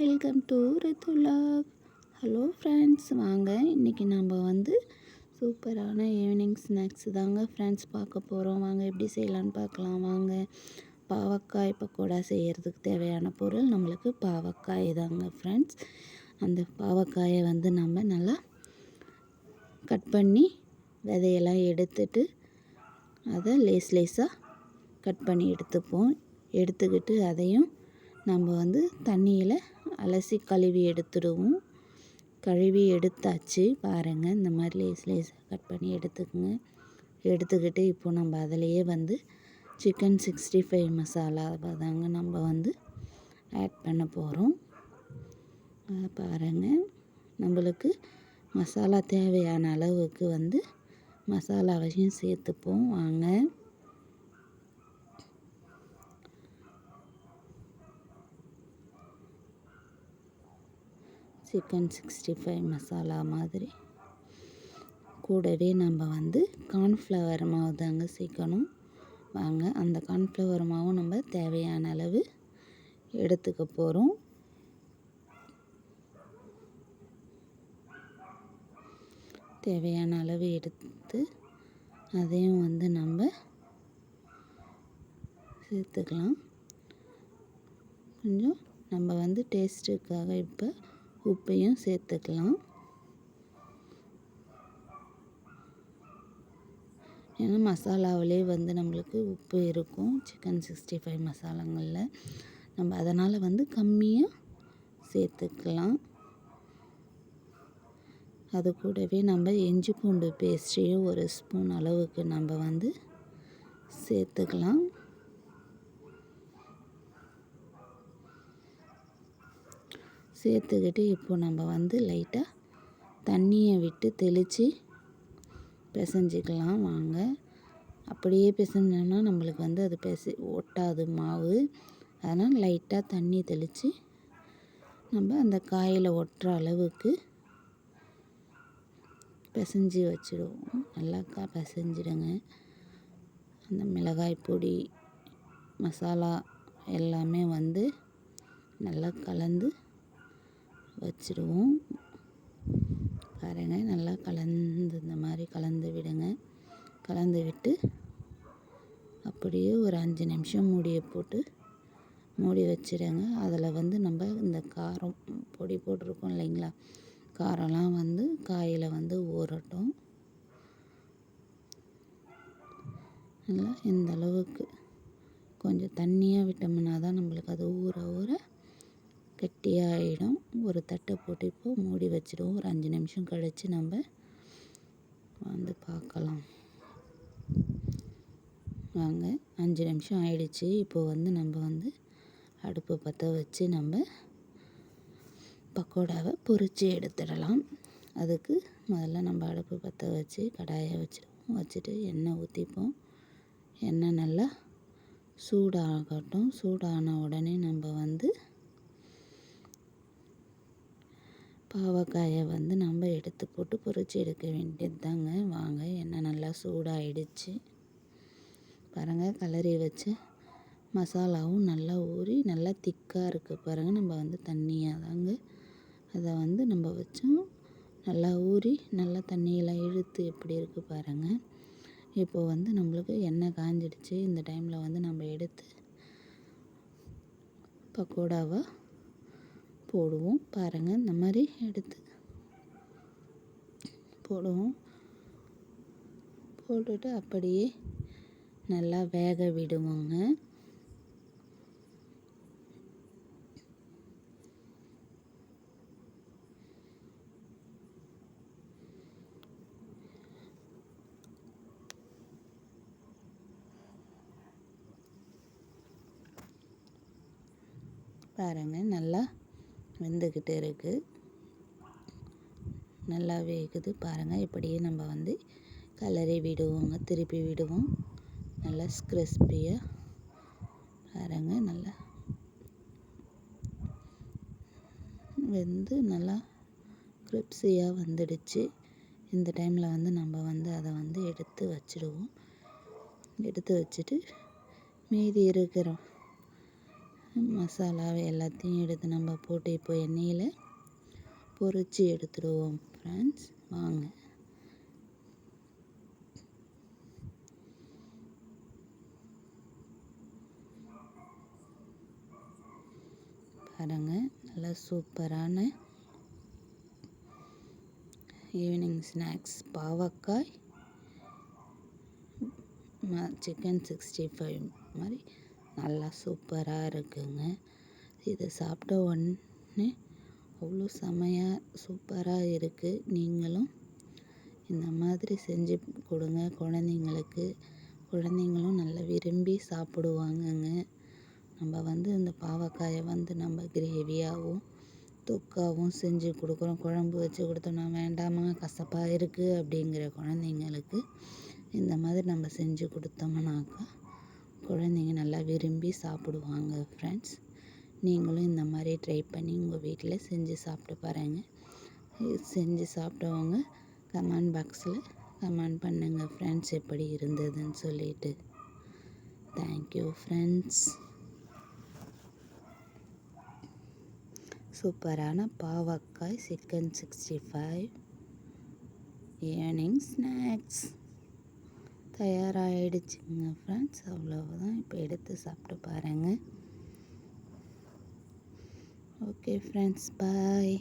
Welcome to ரித்துலாக் hello friends வாங்க. இன்றைக்கி நம்ம வந்து சூப்பரான ஈவினிங் ஸ்நாக்ஸ் தாங்க ஃப்ரெண்ட்ஸ் பார்க்க போகிறோம் வாங்க எப்படி செய்யலான்னு பார்க்கலாம். வாங்க. பாவக்காய் பக்கோடா செய்கிறதுக்கு தேவையான பொருள் நம்மளுக்கு பாவக்காய் தாங்க ஃப்ரெண்ட்ஸ். அந்த பாவக்காயை வந்து நம்ம நல்லா கட் பண்ணி விதையெல்லாம் எடுத்துட்டு அதை லேஸ் லேஸாக கட் பண்ணி எடுத்துப்போம். எடுத்துக்கிட்டு அதையும் நம்ம வந்து தண்ணியில் அலசி கழுவி எடுத்துடுவோம். கழுவி எடுத்தாச்சு. பாருங்கள் இந்த மாதிரி லேஸ் லேஸாக கட் பண்ணி எடுத்துக்கோங்க. எடுத்துக்கிட்டு இப்போ நம்ம அதிலையே வந்து சிக்கன் சிக்ஸ்டி ஃபைவ் மசாலா தாங்க நம்ம வந்து ஆட் பண்ண போகிறோம் பாருங்கள் நம்மளுக்கு மசாலா தேவையான அளவுக்கு வந்து மசாலாவையும் சேர்த்துப்போம். வாங்க. சிக்கன் சிக்ஸ்டி ஃபைவ் மசாலா மாதிரி. கூடவே நம்ம வந்து கார்ன்ஃப்ளவர் மாவு தாங்க சேர்க்கணும். வாங்க அந்த கார்ன்ஃப்ளவர் மாவும் நம்ம தேவையான அளவு எடுத்துக்க போகிறோம் தேவையான அளவு எடுத்து அதையும் வந்து நம்ம சேர்த்துக்கலாம். கொஞ்சம் நம்ம வந்து டேஸ்ட்டுக்காக இப்போ உப்பையும் சேர்த்துக்கலாம். ஏன்னா மசாலாவிலே வந்து நம்மளுக்கு உப்பு இருக்கும். சிக்கன் சிக்ஸ்டி ஃபைவ் மசாலாங்களில். நம்ம அதனால் வந்து கம்மியாக சேர்த்துக்கலாம். அது கூடவே நம்ம இஞ்சி பூண்டு பேஸ்ட்டையும் ஒரு ஸ்பூன் அளவுக்கு நம்ம வந்து சேர்த்துக்கலாம். சேர்த்துக்கிட்டு இப்போ நம்ம வந்து லைட்டாக தண்ணியை விட்டு தெளித்து பிசைஞ்சிக்கலாம் வாங்க. அப்படியே பிசைஞ்சோம்னா நம்மளுக்கு வந்து அது பிசை ஒட்டாது மாவு. அதனால் லைட்டாக தண்ணி தெளித்து நம்ம அந்த காயில் ஒட்டுற அளவுக்கு பிசைஞ்சி வச்சுடுவோம். நல்லா கா பிசைஞ்சிடுங்க. அந்த மிளகாய் பொடி மசாலா எல்லாமே வந்து நல்லா கலந்து வச்சுடுவோம் பாருங்கள் நல்லா கலந்து இந்த மாதிரி கலந்து விடுங்க. கலந்து விட்டு அப்படியே ஒரு அஞ்சு நிமிஷம் மூடியை போட்டு மூடி வச்சிடுங்க. அதில் வந்து நம்ம இந்த காரம் பொடி போட்டிருக்கோம் இல்லைங்களா? காரம்லாம் வந்து காயில் வந்து ஊறட்டும். நல்லா இந்த அளவுக்கு கொஞ்சம் தண்ணியாக விட்டோம்னா தான் நம்மளுக்கு அது ஊற ஊற கெட்டியாகிடும் ஒரு தட்டை போட்டு இப்போ மூடி வச்சிடுவோம். ஒரு அஞ்சு நிமிஷம் கழித்து நம்ம வந்து பார்க்கலாம். வாங்க அஞ்சு நிமிஷம் ஆயிடுச்சு. இப்போது வந்து நம்ம வந்து அடுப்பு பற்ற வச்சு நம்ம பக்கோடாவை பொறிச்சு எடுத்துடலாம். அதுக்கு முதல்ல நம்ம அடுப்பு பற்ற வச்சு கடாயை வச்சுடுவோம். வச்சுட்டு எண்ணெய் ஊற்றிப்போம் எண்ணெய் நல்லா சூடாகட்டும். சூடான உடனே நம்ம வந்து பாவக்காயை வந்து நம்ம எடுத்து போட்டு பொறிச்சு எடுக்க வேண்டியது தாங்க வாங்க எண்ணெய் நல்லா சூடாகிடுச்சு பாருங்கள் கலரி வச்சு மசாலாவும் நல்லா ஊறி நல்லா திக்காக இருக்குது பாருங்கள் நம்ம வந்து தண்ணியாக தாங்க அதை வந்து நம்ம வச்சோம். நல்லா ஊறி நல்லா தண்ணியெல்லாம் இழுத்து எப்படி இருக்குது பாருங்கள் இப்போது வந்து நம்மளுக்கு எண்ணெய் காஞ்சிடுச்சு. இந்த டைமில் வந்து நம்ம எடுத்து பக்கோடாவை போடுவோம். பாருங்கள் இந்த மாதிரி எடுத்து போடுவோம். போட்டுட்டு அப்படியே நல்லா வேக விடுவோங்க. பாருங்கள் நல்லா வெந்துக்கிட்டு இருக்குது நல்லா வேகுது பாருங்கள் இப்படியே நம்ம வந்து கலரி விடுவோங்க திருப்பி விடுவோம். நல்லா கிறிஸ்பியாக பாருங்கள் நல்லா வெந்து நல்லா கிரிப்ஸியாக வந்துடுச்சு. இந்த டைமில் வந்து நம்ம வந்து அதை வந்து எடுத்து வச்சுடுவோம். எடுத்து வச்சுட்டு மீதி இருக்கிற மசாலாவை எல்லாத்தையும் எடுத்து நம்ம போட்டு இப்போ எண்ணெயில் பொறிச்சு எடுத்துடுவோம் ஃப்ரெண்ட்ஸ் வாங்க. பாருங்க நல்லா சூப்பரான ஈவினிங் ஸ்நாக்ஸ் பாவக்காய் சிக்கன் சிக்ஸ்டி ஃபைவ் மாதிரி நல்லா சூப்பராக இருக்குங்க. இதை சாப்பிட்ட உடனே அவ்வளோ செமையாக சூப்பராக இருக்குது நீங்களும் இந்த மாதிரி செஞ்சு கொடுங்க குழந்தைங்களுக்கு. குழந்தைங்களும் நல்லா விரும்பி சாப்பிடுவாங்கங்க. நம்ம வந்து இந்த பாவக்காயை வந்து நம்ம கிரேவியாகவும் தொக்காவும் செஞ்சு கொடுக்குறோம். குழம்பு வச்சு கொடுத்தோம்னா வேண்டாமா கசப்பாக இருக்குது அப்படிங்கிற குழந்தைங்களுக்கு இந்த மாதிரி நம்ம செஞ்சு கொடுத்தோம்னாக்கா குழந்தைங்க நல்லா விரும்பி சாப்பிடுவாங்க ஃப்ரெண்ட்ஸ் நீங்களும் இந்த மாதிரி ட்ரை பண்ணி உங்கள் வீட்டில் செஞ்சு சாப்பிட்டு பாருங்கள் செஞ்சு சாப்பிட்டவங்க கமெண்ட் பாக்ஸில் கமெண்ட் பண்ணுங்கள் ஃப்ரெண்ட்ஸ் எப்படி இருந்ததுன்னு சொல்லிட்டு. தேங்க்யூ ஃப்ரெண்ட்ஸ் சூப்பரான பாவக்காய் chicken sixty five evening snacks தயாராகிடுச்சுங்க friends அவ்வளவுதான். இப்போ எடுத்து சாப்பிட்டு பாருங்கள் ஓகே ஃப்ரெண்ட்ஸ் பாய்